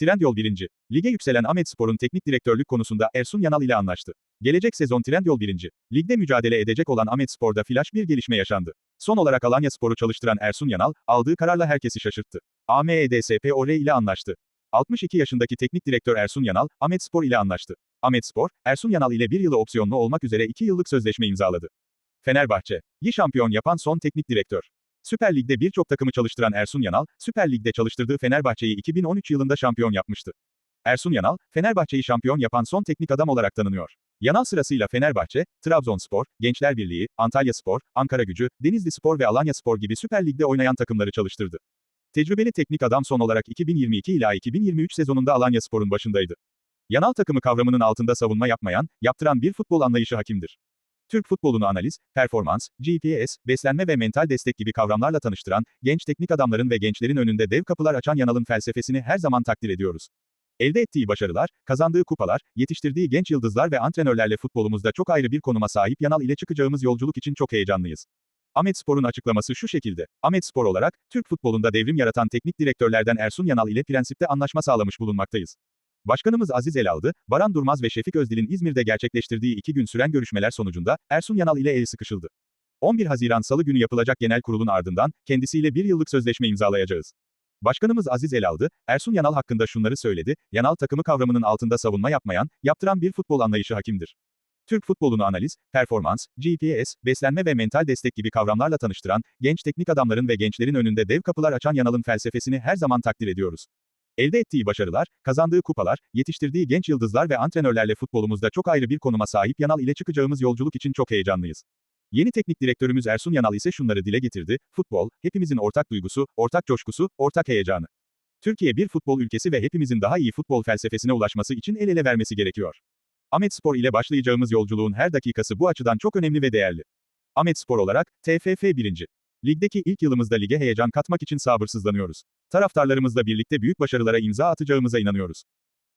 Trendyol 1. Lige yükselen Ahmet Spor'un teknik direktörlük konusunda Ersun Yanal ile anlaştı. Gelecek sezon Trendyol 1. Ligde mücadele edecek olan Ahmet Spor'da flash bir gelişme yaşandı. Son olarak Alanya Spor'u çalıştıran Ersun Yanal, aldığı kararla herkesi şaşırttı. AMEDSPOR ile anlaştı. 62 yaşındaki teknik direktör Ersun Yanal, Ahmet Spor ile anlaştı. Ahmet Spor, Ersun Yanal ile bir yılı opsiyonlu olmak üzere 2 yıllık sözleşme imzaladı. Fenerbahçe, yi şampiyon yapan son teknik direktör. Süper Lig'de birçok takımı çalıştıran Ersun Yanal, Süper Lig'de çalıştırdığı Fenerbahçe'yi 2013 yılında şampiyon yapmıştı. Ersun Yanal, Fenerbahçe'yi şampiyon yapan son teknik adam olarak tanınıyor. Yanal sırasıyla Fenerbahçe, Trabzonspor, Gençler Birliği, Antalya Spor, Ankara Gücü, Denizli Spor ve Alanya Spor gibi Süper Lig'de oynayan takımları çalıştırdı. Tecrübeli teknik adam son olarak 2022 ila 2023 sezonunda Alanya Spor'un başındaydı. Yanal takımı kavramının altında savunma yapmayan, yaptıran bir futbol anlayışı hakimdir. Türk futbolunu analiz, performans, GPS, beslenme ve mental destek gibi kavramlarla tanıştıran, genç teknik adamların ve gençlerin önünde dev kapılar açan Yanal'ın felsefesini her zaman takdir ediyoruz. Elde ettiği başarılar, kazandığı kupalar, yetiştirdiği genç yıldızlar ve antrenörlerle futbolumuzda çok ayrı bir konuma sahip Yanal ile çıkacağımız yolculuk için çok heyecanlıyız. Ahmet Spor'un açıklaması şu şekilde. Ahmet Spor olarak, Türk futbolunda devrim yaratan teknik direktörlerden Ersun Yanal ile prensipte anlaşma sağlamış bulunmaktayız. Başkanımız Aziz Elaldı, Baran Durmaz ve Şefik Özdil'in İzmir'de gerçekleştirdiği iki gün süren görüşmeler sonucunda, Ersun Yanal ile el sıkışıldı. 11 Haziran Salı günü yapılacak genel kurulun ardından, kendisiyle bir yıllık sözleşme imzalayacağız. Başkanımız Aziz Elaldı, Ersun Yanal hakkında şunları söyledi, Yanal takımı kavramının altında savunma yapmayan, yaptıran bir futbol anlayışı hakimdir. Türk futbolunu analiz, performans, GPS, beslenme ve mental destek gibi kavramlarla tanıştıran, genç teknik adamların ve gençlerin önünde dev kapılar açan Yanal'ın felsefesini her zaman takdir ediyoruz. Elde ettiği başarılar, kazandığı kupalar, yetiştirdiği genç yıldızlar ve antrenörlerle futbolumuzda çok ayrı bir konuma sahip Yanal ile çıkacağımız yolculuk için çok heyecanlıyız. Yeni teknik direktörümüz Ersun Yanal ise şunları dile getirdi, futbol, hepimizin ortak duygusu, ortak coşkusu, ortak heyecanı. Türkiye bir futbol ülkesi ve hepimizin daha iyi futbol felsefesine ulaşması için el ele vermesi gerekiyor. Ahmet Spor ile başlayacağımız yolculuğun her dakikası bu açıdan çok önemli ve değerli. Ahmet Spor olarak, TFF 1. Ligdeki ilk yılımızda lige heyecan katmak için sabırsızlanıyoruz. Taraftarlarımızla birlikte büyük başarılara imza atacağımıza inanıyoruz.